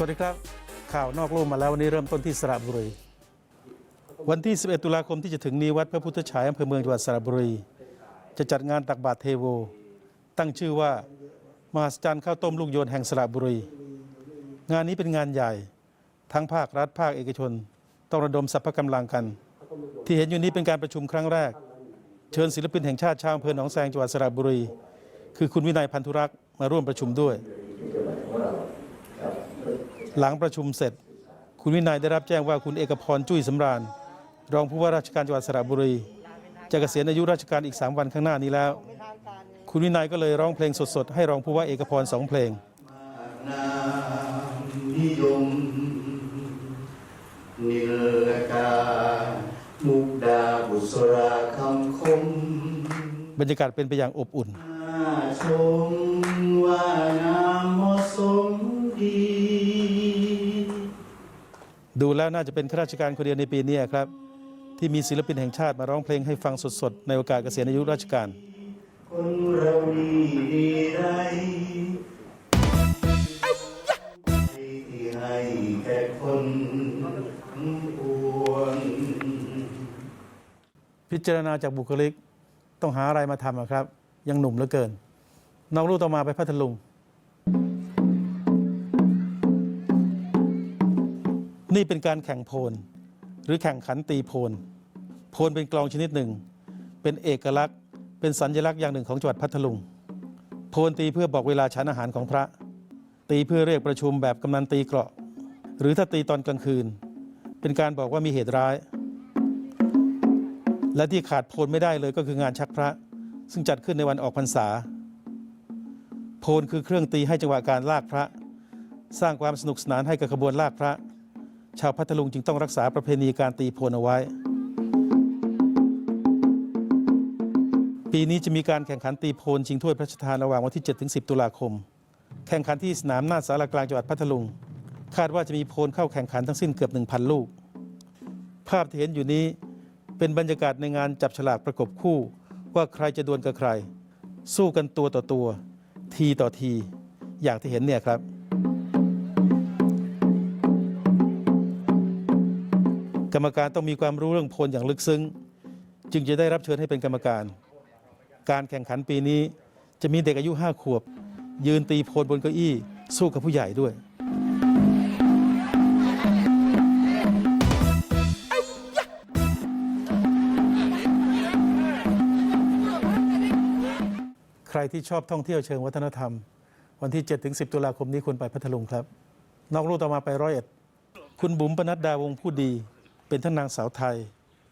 สวัสดีครับ ข่าวนอกโลกมาแล้ววันนี้เริ่มต้นที่สระบุรี วันที่ 11 ตุลาคมที่จะถึงนี้วัดพระพุทธฉายอำเภอเมืองจังหวัดสระบุรี จะจัดงานตักบาตรเทโว ตั้งชื่อว่ามหัศจรรย์ข้าวต้มลูกโยนแห่งสระบุรี งานนี้เป็นงานใหญ่ ทั้งภาครัฐภาคเอกชน ต้องระดมสรรพกำลังกัน ที่เห็นอยู่นี้เป็นการประชุมครั้งแรก เชิญศิลปินแห่งชาติชาวอำเภอหนองแซงจังหวัดสระบุรี คือคุณวินัยพันธุรักษ์มาร่วมประชุมด้วย หลังประชุมเสร็จ คุณวินัยได้รับแจ้งว่าคุณเอกพรจุ้ยสำราญ รองผู้ว่าราชการจังหวัดสระบุรี จะเกษียณอายุราชการอีก 3 วันข้างหน้านี้แล้ว คุณวินัยก็เลยร้องเพลงสดๆ ให้รองผู้ว่าเอกพรสองเพลงนามนิยมนิลกามุกดาบุษราคำคม บรรยากาศเป็นไปอย่างอบอุ่นน่าชมว่างามเหมาะสมดี ดูแล้วน่าจะเป็นข้าราชการคนเดียวในปีนี้ครับ ที่มีศิลปินแห่งชาติมาร้องเพลงให้ฟังสดๆ ในโอกาสเกษียณอายุราชการ คนเราดีดีไรที่ให้แก่คนปวงพิจารณาจากบุคลิกต้องหาอะไรมาทำอะครับ ยังหนุ่มเหลือเกินน้องลูกต่อมาไปพัทลุง นี่เป็นการแข่งโพลหรือแข่งขันตีโพลโพลเป็นกลองชนิดหนึ่ง เป็นเอกลักษณ์ เป็นสัญลักษณ์อย่างหนึ่งของจังหวัดพัทลุง โพลตีเพื่อบอกเวลาฉันอาหารของพระ ตีเพื่อเรียกประชุมแบบกำนันตีเกราะ หรือถ้าตีตอนกลางคืน เป็นการบอกว่ามีเหตุร้าย และที่ขาดโพลไม่ได้เลยก็คืองานชักพระ ซึ่งจัดขึ้นในวันออกพรรษา โพลคือเครื่องตีให้จังหวะการลากพระ สร้างความสนุกสนานให้กับขบวนลากพระ ชาวพัทลุงจึงต้องรักษาประเพณีการตีโพลเอาไว้ ปีนี้จะมีการแข่งขันตีโพลชิงถ้วยพระราชทานระหว่างวันที่ 7-10 ตุลาคม แข่งขันที่สนามหน้าสารกลางจังหวัดพัทลุง คาดว่าจะมีโพลเข้าแข่งขันทั้งสิ้นเกือบ 1,000 ลูก ภาพที่เห็นอยู่นี้เป็นบรรยากาศในงานจับฉลากประกบคู่ ว่าใครจะดวลกับใคร สู้กันตัวต่อตัว ทีต่อที อย่างที่เห็นเนี่ยครับ รรมการต้องมีความรู้เรื่องโพลอย่างลึกซึ้ง จึงจะได้รับเชิญให้เป็นกรรมการ การแข่งขันปีนี้จะมีเด็กอายุ 5 ขวบ ยืนตีโพลบนเก้าอี้ สู้กับผู้ใหญ่ด้วย ใครที่ชอบท่องเที่ยวเชิงวัฒนธรรม วันที่ 7-10 ตุลาคมนี้ควรไปพัทลุงครับ นอกลูกต่อมาไปร้อยเอ็ด คุณบุ๋มปนัดดาวงผู้ดี เป็นทั้งนางสาวไทย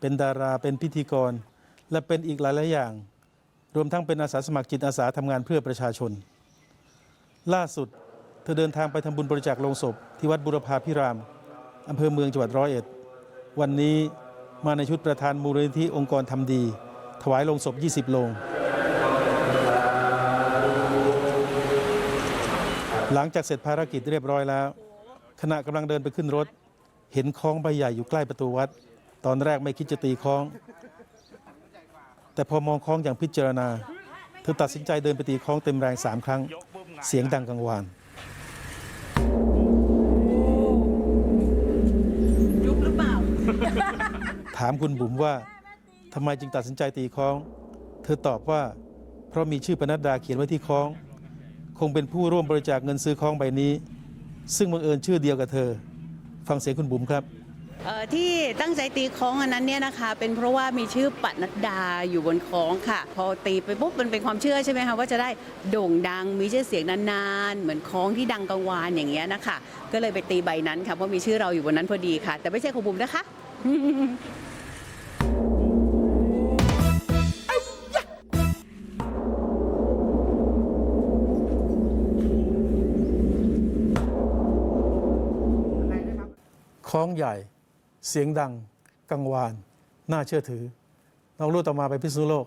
เป็นดาราเป็นพิธีกร และเป็นอีกหลายๆอย่าง รวมทั้งเป็นอาสาสมัครจิตอาสาทำงานเพื่อประชาชน ล่าสุดเธอเดินทางไปทำบุญบริจาคโลงศพ ที่วัดบุรพาพิรามอำเภอเมืองจังหวัดร้อยเอ็ด วันนี้มาในชุดประธานมูลนิธิองค์กรทำดี ถวายลงศพ 20 โลง หลังจากเสร็จภารกิจเรียบร้อยแล้ว ขณะกำลังเดินไปขึ้นรถ เห็นคล้องใบใหญ่อยู่ใกล้ประตูวัด ตอนแรกไม่คิดจะตีคล้อง แต่พอมองคล้องอย่างพิจารณา เธอตัดสินใจเดินไปตีคล้องเต็มแรงสามครั้ง เสียงดังกังวานยุบหรือเปล่า ถามคุณบุ๋มว่าทำไมจึงตัดสินใจตีคล้อง เธอตอบว่า เพราะมีชื่อปนัดดาเขียนไว้ที่คล้อง คงเป็นผู้ร่วมบริจาคเงินซื้อคล้องใบนี้ ซึ่งบังเอิญชื่อเดียวกับเธอ ฟังเสียงคุณบุ๋มครับที่ตั้งใจตีคล้องอันนั้นเนี่ยนะคะ เป็นเพราะว่ามีชื่อปันัดดาอยู่บนคล้องค่ะ พอตีไปปุ๊บมันเป็นความเชื่อใช่ไหมคะว่าจะได้โด่งดังมีชื่อเสียงนานๆ เหมือนคล้องที่ดังกังวานอย่างเงี้ยนะคะ ก็เลยไปตีใบนั้นค่ะเพราะมีชื่อเราอยู่บนนั้นพอดีค่ะ แต่ไม่ใช่ของบุ๋มนะคะ คล้องใหญ่ เสียงดัง กังวาน น่าเชื่อถือ น้องลูกต่อมาไปพิษณุโลก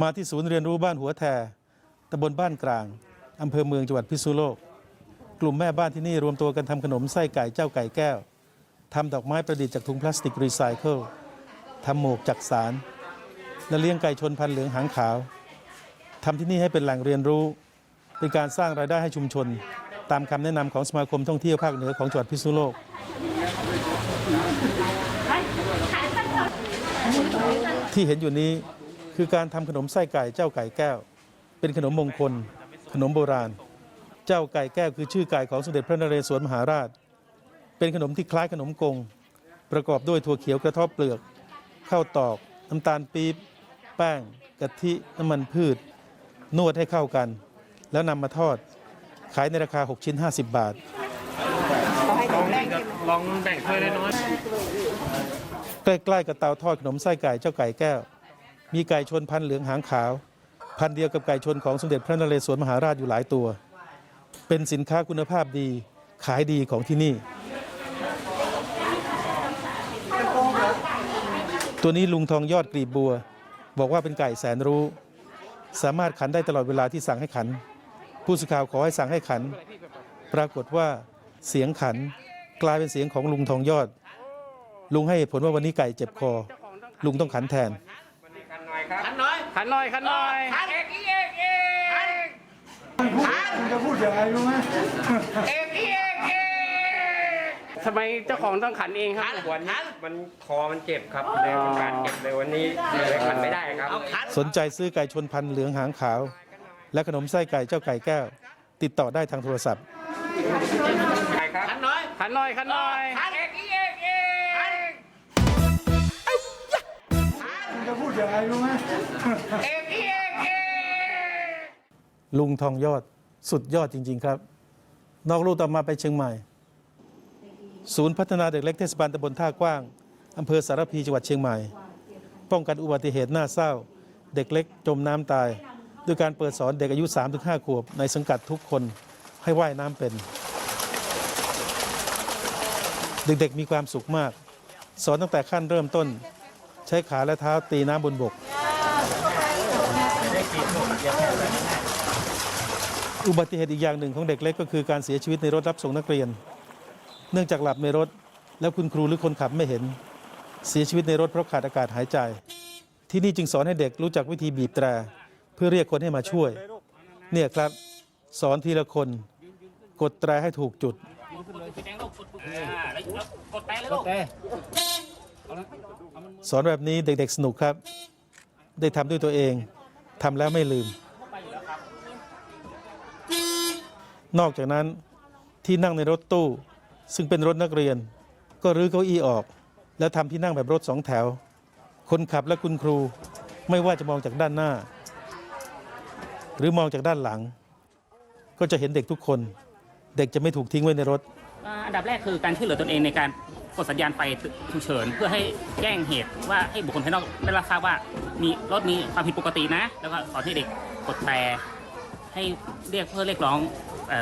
มาที่ศูนย์เรียนรู้บ้านหัวแทตำบลบ้านกลางอำเภอเมืองจังหวัดพิษณุโลก กลุ่มแม่บ้านที่นี่รวมตัวกันทำขนมไส้ไก่เจ้าไก่แก้วทำดอกไม้ประดิษฐ์จากถุงพลาสติกรีไซเคิลทำหมวกจากสาร และเลี้ยงไก่ชนพันเหลืองหางขาวทำที่นี่ให้เป็นแหล่งเรียนรู้ เป็นการสร้างรายได้ให้ชุมชน ตามคำแนะนำของสมาคมท่องเที่ยวภาคเหนือของจังหวัดพิษณุโลก ที่เห็นอยู่นี้คือการทำขนมไส้ไก่เจ้าไก่แก้ว เป็นขนมมงคล ขนมโบราณ เจ้าไก่แก้วคือชื่อไก่ของสมเด็จพระนเรศวรมหาราช เป็นขนมที่คล้ายขนมกง ประกอบด้วยถั่วเขียวกระเทบเปลือกข้าวตอก น้ำตาลปี๊บแป้งกะทิน้ำมันพืช นวดให้เข้ากัน แล้วนำมาทอด ขายในราคา 6 ชิ้น 50 บาท ลองแบ่งถ้วยน้อยใกล้ๆกับเตาทอดขนมไส้ไก่เจ้าไก่แก้ว มีไก่ชนพันธุ์เหลืองหางขาว พันธุ์เดียวกับไก่ชนของสมเด็จพระนเรศวรมหาราชอยู่หลายตัว เป็นสินค้าคุณภาพดีขายดีของที่นี่ ตัวนี้ลุงทองยอดกลีบบัว บอกว่าเป็นไก่แสนรู้ สามารถขันได้ตลอดเวลาที่สั่งให้ขัน ผู้สื่อข่าวขอให้สั่งให้ขัน ปรากฏว่าเสียงขันกลายเป็นเสียงของลุงทองยอด ลุงให้เหตุผลว่าวันนี้ไก่เจ็บคอ ลุงต้องขันแทน ขันหน่อยครับขันหน่อย ขันหน่อย ขันหน่อยขันเอกเอกเอกจะพูดยังไงรู้ไหมเอกเอกเอกทำไมเจ้าของต้องขันเองครับวันนี้มันคอมันเจ็บครับเลยการเจ็บเลยวันนี้เลยขันไม่ได้ครับ สนใจซื้อไก่ชนพันธุ์เหลืองหางขาว และขนมไส้ไก่เจ้าไก่แก้ว ติดต่อได้ทางโทรศัพท์ใช่ครับขันหน่อยขันหน่อยขันหน่อยขันเอกเอกเอกจะพูดยังไงรู้ไหมเอกเอกเอกลุงทองยอดสุดยอดจริง ๆ ครับ นอกลู่ต่อมาไปเชียงใหม่ ศูนย์พัฒนาเด็กเล็กเทศบาลตำบลท่ากว้างอำเภอสารพีจังหวัดเชียงใหม่ ป้องกันอุบัติเหตุน่าเศร้า เด็กเล็กจมน้ำตาย ด้วยการเปิดสอนเด็กอายุ 3-5 ขวบ ในสังกัดทุกคนให้ว่ายน้ำเป็น เด็กๆมีความสุขมาก สอนตั้งแต่ขั้นเริ่มต้น ใช้ขาและเท้าตีน้ำบนบก อุบัติเหตุอีกอย่างหนึ่งของเด็กเล็กก็คือการเสียชีวิตในรถรับส่งนักเรียน เนื่องจากหลับในรถ แล้วคุณครูหรือคนขับไม่เห็น เสียชีวิตในรถเพราะขาดอากาศหายใจ ที่นี่จึงสอนให้เด็กรู้จักวิธีบีบแตร เพื่อเรียกคนให้มาช่วย เนี่ยครับสอนทีละคนกดแตรให้ถูกจุด สอนแบบนี้เด็กๆสนุกครับ ได้ทำด้วยตัวเองทำแล้วไม่ลืม นอกจากนั้นที่นั่งในรถตู้ ซึ่งเป็นรถนักเรียน ก็รื้อเก้าอี้ออก แล้วทำที่นั่งแบบรถสองแถว คนขับและคุณครูไม่ว่าจะมองจากด้านหน้า หรือมองจากด้านหลัง ก็จะเห็นเด็กทุกคน เด็กจะไม่ถูกทิ้งไว้ในรถ อันดับแรกคือการช่วยเหลือตนเองในการกดสัญญาณไฟฉุกเฉินเพื่อให้แจ้งเหตุว่าให้บุคคลภายนอกได้รับทราบว่ามีรถมีความผิดปกตินะ แล้วก็สอนให้เด็กกดแตรให้เรียกเพื่อเรียกร้อง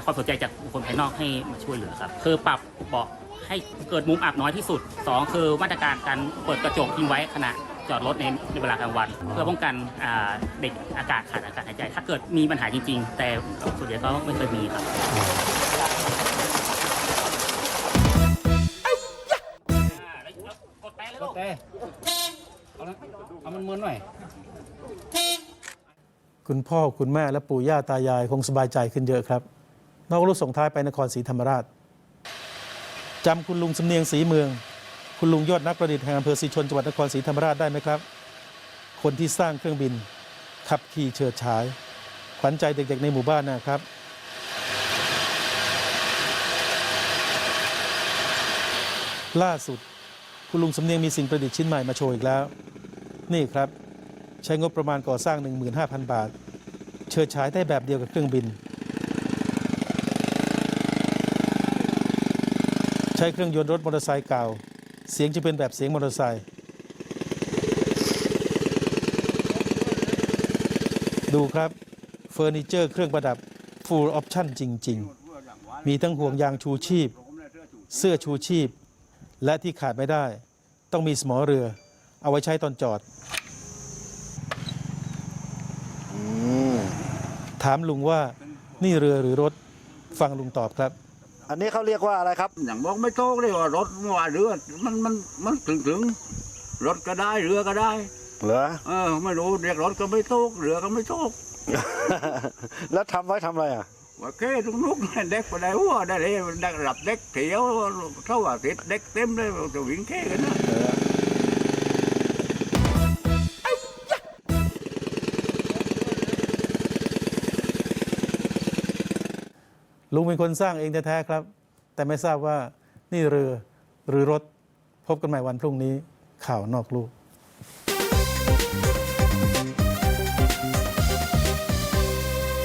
ความสนใจจากบุคคลภายนอกให้มาช่วยเหลือครับคือปรับเบาะให้เกิดมุมอับน้อยที่สุดสองคือมาตรการการเปิดกระจกทิ้งไว้ขณะ จอดรถในในเวลากลางวัน เพื่อป้องกันอ่าเด็กอากาศขาดอากาศหายใจ ถ้าเกิดมีปัญหาจริง ๆ แต่ส่วนใหญ่ก็ไม่เคยมีครับคุณพ่อคุณแม่และปู่ย่าตายายคงสบายใจขึ้นเยอะครับ นอกรู้ส่งท้ายไปนครศรีธรรมราชจำคุณลุงสำเนียงศรีเมือง คุณลุงยอดนักประดิษฐ์แห่งอำเภอศรีชนจังหวัดนครศรีธรรมราชได้ไหมครับ คนที่สร้างเครื่องบินขับขี่เฉิดฉาย ขวัญใจเด็กๆ ในหมู่บ้านนะครับ ล่าสุด คุณลุงสำเนียงมีสิ่งประดิษฐ์ชิ้นใหม่มาโชว์อีกแล้ว นี่ครับ ใช้งบประมาณก่อสร้าง 15,000 บาทเชิดฉายได้แบบเดียวกับเครื่องบิน ใช้เครื่องยนต์รถมอเตอร์ไซค์เก่า เสียงจะเป็นแบบเสียงมอเตอร์ไซค์ดูครับเฟอร์นิเจอร์เครื่องประดับ full option จริง ๆ มีทั้งห่วงยางชูชีพ เสื้อชูชีพ และที่ขาดไม่ได้ ต้องมีสมอเรือ เอาไว้ใช้ตอนจอด ถามลุงว่านี่เรือหรือรถ ฟังลุงตอบครับ อันนี้เขาเรียกว่าอะไรครับ อย่างบอกไม่โต้เลยว่ารถว่าเรือมันมันมันถึงถึงรถก็ได้เรือก็ได้ เหรอ เออไม่รู้เรียกรถก็ไม่โต้เรือก็ไม่โต้แล้วทำไว้ทำอะไรอะ ว่าแค่ตรงนู้นเด็กไปได้หัวได้เลยดักหลับเด็กเถียวเท่าว่าติดเด็กเต็มเลยจะวิ่งแค่กันนะ ลุงเป็นคนสร้างเองแท้ๆครับ แต่ไม่ทราบว่านี่เรือหรือรถพบกันใหม่วันพรุ่งนี้ข่าวนอกลูก